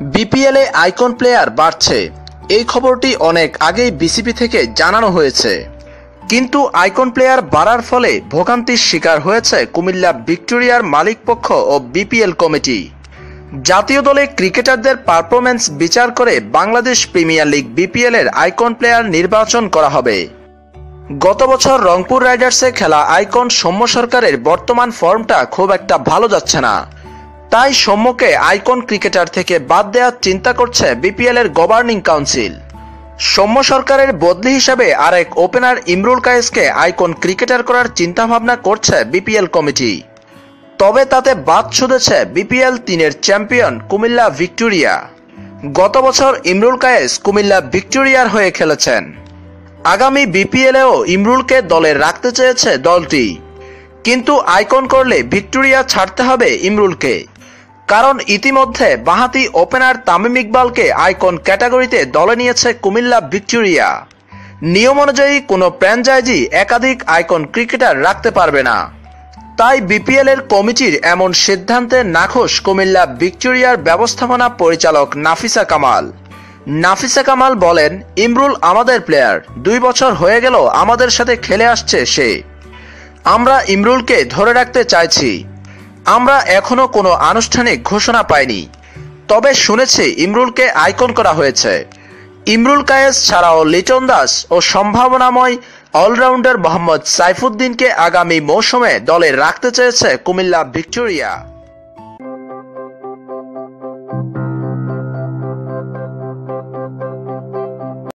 বিপিএলে icon player বাড়ছে। এই খবরটি অনেক আগেই বিসিবি থেকে জানানো হয়েছে। কিন্তু আইকন প্লেয়ার বাড়ার ফলে ভোগান্তির শিকার হয়েছে কুমিল্লা ভিক্টোরিয়ার মালিকপক্ষ ও বিপিএল কমিটি। জাতীয় দলে ক্রিকেটারদের পারফরমেন্স বিচার করে বাংলাদেশ প্রিমিয়ার লিগ বিপিএল এর আইকন প্লেয়ার নির্বাচন করা হবে। গত বছর রংপুর রাইডার্সে খেলা আইকন সৌম্য সরকারের বর্তমান ফর্মটা খুব একটা ভালো যাচ্ছে না। তাই সৌম্যকে আইকন ক্রিকেটার থেকে বাদ দেওয়ার চিন্তা করছে বিপিএল এর গভর্নিং কাউন্সিল সৌম্য সরকারের বদলি হিসাবে আরেক ওপেনার ইমরুল কায়েসকে আইকন ক্রিকেটার করার চিন্তাভাবনা করছে বিপিএল কমিটি। তবে তাতে বাদ শুধেছে বিপিএল তিনের চ্যাম্পিয়ন কুমিল্লা ভিক্টোরিয়া। গত বছর ইমরুল কায়েস কুমিল্লা ভিক্টোরিয়ার হয়ে খেলেছেন। আগামী বিপিএলেও ইমরুলকে দলে রাখতে চেয়েছে দলটি। কিন্তু আইকন করলে ভিক্টোরিয়া ছাড়তে হবে ইমরুলকে। কারণ ইতিমধ্যে বাহাতি ওপেনার তামিম ইকবালকে আইকন ক্যাটাগরিতে দলে নিয়েছে কুমিল্লা ভিক্টোরিয়া। নিয়ম অনুযায়ী কোনো ফ্র্যাঞ্চাইজি একাধিক আইকন ক্রিকেটার রাখতে পারবে না। তাই বিপিএল এর কমিটির এমন সিদ্ধান্তে নাখোশ কুমিল্লা ভিক্টোরিয়ার ব্যবস্থাপনা পরিচালক নাফিসা কামাল। নাফিসা কামাল বলেন, ইমরুল আমাদের প্লেয়ার দুই বছর হয়ে গেল আমাদের সাথে খেলে আসছে সে। আমরা ইমরুলকে ধরে রাখতে চাইছি। আমরা এখনও কোনো আনুষ্ঠানিক ঘোষণা পাইনি। তবে শুনেছি ইমরুলকে আইকন করা হয়েছে। ইমরুল কায়েস ছাড়াও লিটন দাস ও সম্ভাবনাময় অলরাউন্ডার মোহাম্মদ সাইফুদ্দিনকে আগামী মৌসুমে দলে রাখতে চেয়েছে কুমিল্লা ভিক্টোরিয়া।